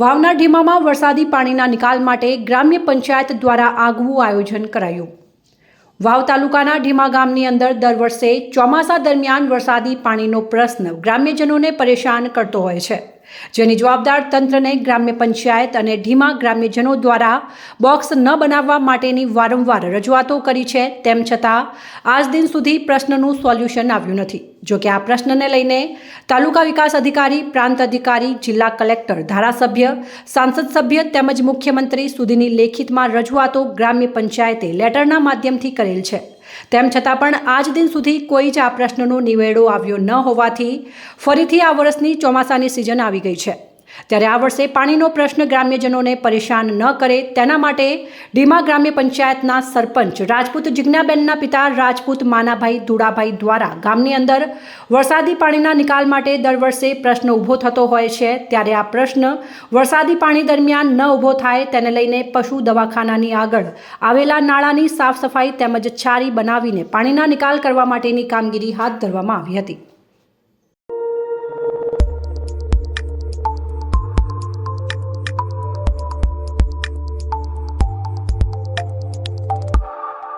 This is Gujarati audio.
વાવના ઢીમામાં વરસાદી પાણીના નિકાલ માટે ગ્રામ્ય પંચાયત દ્વારા આગવું આયોજન કરાયું. વાવ તાલુકાના ઢીમા ગામની અંદર દર વર્ષે ચોમાસા દરમિયાન વરસાદી પાણીનો પ્રશ્ન ગ્રામ્યજનોને પરેશાન કરતો હોય છે. જેની જવાબદાર તંત્રને ગ્રામ્ય પંચાયત અને ઢીમા ગ્રામ્યજનો દ્વારા બોક્સ ન બનાવવા માટેની વારંવાર રજૂઆતો કરી છે, તેમ છતાં આજ દિન સુધી પ્રશ્નનું સોલ્યુશન આવ્યું નથી. જો કે આ પ્રશ્નને લઈને તાલુકા વિકાસ અધિકારી, પ્રાંત અધિકારી, જિલ્લા કલેક્ટર, ધારાસભ્ય, સાંસદ સભ્ય તેમજ મુખ્યમંત્રી સુધીની લેખિતમાં રજૂઆતો ગ્રામ્ય પંચાયતે લેટરના માધ્યમથી કરેલ છે. તેમ છતાં પણ આજ દિન સુધી કોઈ જ આ પ્રશ્નનો નિવેડો આવ્યો ન હોવાથી ફરીથી આ વર્ષની ચોમાસાની સિઝન આવી ગઈ છે. ત્યારે આ વર્ષે પાણીનો પ્રશ્ન ગ્રામ્યજનોને પરેશાન ન કરે, તેના માટે ડીમા ગ્રામ્ય પંચાયતના સરપંચ રાજપૂત જિજ્ઞાબેનના પિતા રાજપૂત માનાભાઈ ધુડાભાઈ દ્વારા ગામની અંદર વરસાદી પાણીના નિકાલ માટે દર વર્ષે પ્રશ્ન ઊભો થતો હોય છે. ત્યારે આ પ્રશ્ન વરસાદી પાણી દરમિયાન ન ઊભો થાય તેને લઈને પશુ દવાખાનાની આગળ આવેલા નાળાની સાફ સફાઈ તેમજ છારી બનાવીને પાણીના નિકાલ કરવા માટેની કામગીરી હાથ ધરવામાં આવી હતી.